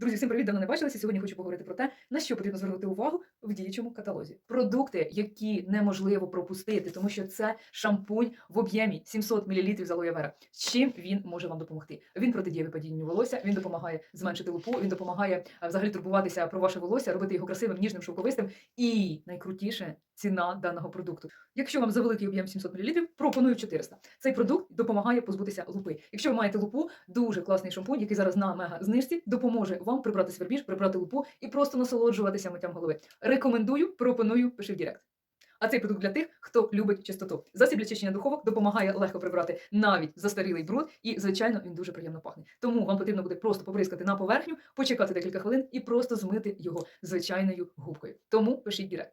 Друзі, всім привіт, давно не бачилися. Сьогодні хочу поговорити про те, на що потрібно звернути увагу в діючому каталозі. Продукти, які неможливо пропустити, тому що це шампунь в об'ємі 700 мл з алоє вера. Чим він може вам допомогти? Він протидіє випадінню волосся, він допомагає зменшити лупу, він допомагає взагалі турбуватися про ваше волосся, робити його красивим, ніжним, шовковистим. І найкрутіше ціна даного продукту. Якщо вам за великий об'єм 700 мл, пропоную 400. Цей продукт допомагає позбутися лупи. Якщо ви маєте лупу, дуже класний шампунь, який зараз на мега знижці, допоможе вам прибрати свербіж, прибрати лупу і просто насолоджуватися миттям голови. Рекомендую, пропоную, пиши в Дірект. А цей продукт для тих, хто любить чистоту. Засіб для чищення духовок допомагає легко прибрати навіть застарілий бруд, і звичайно він дуже приємно пахне. Тому вам потрібно буде просто поприскати на поверхню, почекати декілька хвилин і просто змити його звичайною губкою. Тому пишіть Дірект.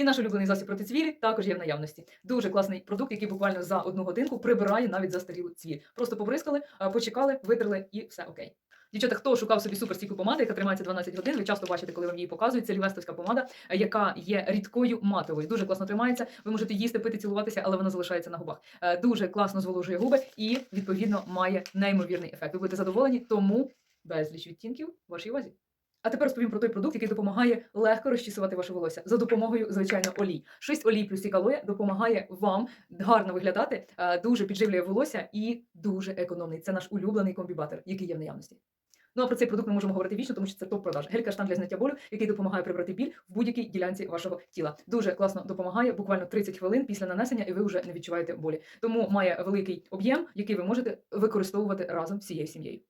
І наш улюблений засіб проти цвілі також є в наявності. Дуже класний продукт, який буквально за одну годинку прибирає навіть застарілу цвіль. Просто поприскали, а, почекали, витерли і все окей. Дівчата, хто шукав собі суперстійку помаду, яка тримається 12 годин, ви часто бачите, коли вам її показують. Це лівестовська помада, е, яка є рідкою матовою. Дуже класно тримається. Ви можете їсти, пити, цілуватися, але вона залишається на губах. Е, Дуже класно зволожує губи і відповідно має неймовірний ефект. Ви будете задоволені, тому безліч відтінків в вашій увазі. А тепер розповім про той продукт, який допомагає легко розчісувати ваше волосся за допомогою, звичайно, олій. Шість олій плюс сікалоя допомагає вам гарно виглядати, е, дуже підживлює волосся і дуже економний. Це наш улюблений комбібатор, який є в наявності. Ну а про цей продукт ми можемо говорити вічно, тому що це топ-продаж. Гель-каштан для зняття болю, який допомагає прибрати біль в будь-якій ділянці вашого тіла. Дуже класно допомагає, буквально 30 хвилин після нанесення, і ви вже не відчуваєте болі. Тому має великий об'єм, який ви можете використовувати разом з всією сім'єю.